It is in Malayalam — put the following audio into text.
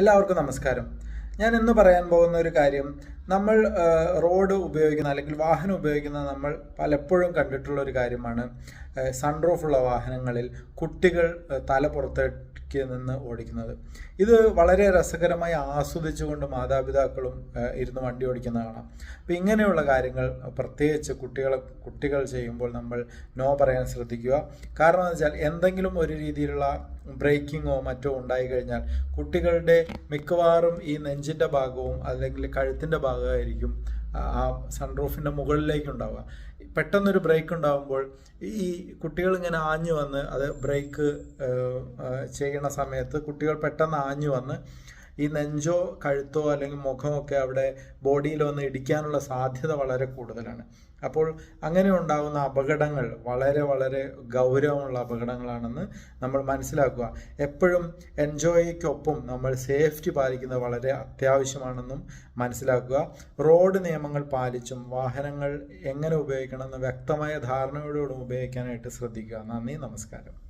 എല്ലാവർക്കും നമസ്കാരം. ഞാൻ ഇന്ന് പറയാൻ പോകുന്ന ഒരു കാര്യം നമ്മൾ റോഡ് ഉപയോഗിക്കുന്ന അല്ലെങ്കിൽ വാഹനം ഉപയോഗിക്കുന്ന നമ്മൾ പലപ്പോഴും കണ്ടിട്ടുള്ള ഒരു കാര്യമാണ്. സൺറൂഫുള്ള വാഹനങ്ങളിൽ കുട്ടികൾ തല തല പുറത്തേക്ക് നിന്ന് ഓടിക്കുന്നത്. ഇത് വളരെ രസകരമായി ആസ്വദിച്ചുകൊണ്ട് മാതാപിതാക്കളും ഇരുന്ന് വണ്ടി ഓടിക്കുന്ന കാണാം. അപ്പം ഇങ്ങനെയുള്ള കാര്യങ്ങൾ പ്രത്യേകിച്ച് കുട്ടികളെ കുട്ടികൾ ചെയ്യുമ്പോൾ നമ്മൾ നോ പറയാൻ ശ്രദ്ധിക്കുക. കാരണം എന്ന് വെച്ചാൽ എന്തെങ്കിലും ഒരു രീതിയിലുള്ള ബ്രേക്കിങ്ങോ മറ്റോ ഉണ്ടായി കഴിഞ്ഞാൽ കുട്ടികളുടെ മിക്കവാറും ഈ നെഞ്ചിന്റെ ഭാഗവും അല്ലെങ്കിൽ കഴുത്തിന്റെ ഭാഗമായിരിക്കും ആ- ആ സൺറൂഫിന്റെ മുകളിലേക്ക് ഉണ്ടാവുക. പെട്ടെന്നൊരു ബ്രേക്ക് ഉണ്ടാകുമ്പോൾ ഈ കുട്ടികൾ ഇങ്ങനെ ആഞ്ഞു വന്ന് അത് ബ്രേക്ക് ചെയ്യണ സമയത്ത് കുട്ടികൾ പെട്ടെന്ന് ആഞ്ഞു വന്ന് ഈ നെഞ്ചോ കഴുത്തോ അല്ലെങ്കിൽ മുഖമൊക്കെ അവിടെ ബോഡിയിൽ ഒന്ന് ഇടിക്കാനുള്ള സാധ്യത വളരെ കൂടുതലാണ്. അപ്പോൾ അങ്ങനെ ഉണ്ടാകുന്ന അപകടങ്ങൾ വളരെ വളരെ ഗൗരവമുള്ള അപകടങ്ങളാണെന്ന് നമ്മൾ മനസ്സിലാക്കുക. എപ്പോഴും എൻജോയ്ക്കൊപ്പം നമ്മൾ സേഫ്റ്റി പാലിക്കുന്നത് വളരെ അത്യാവശ്യമാണെന്നും മനസ്സിലാക്കുക. റോഡ് നിയമങ്ങൾ പാലിച്ചും വാഹനങ്ങൾ എങ്ങനെ ഉപയോഗിക്കണമെന്ന് വ്യക്തമായ ധാരണയോടുകൂടി ഉപയോഗിക്കാനായിട്ട് ശ്രദ്ധിക്കുക. നന്ദി നമസ്കാരം.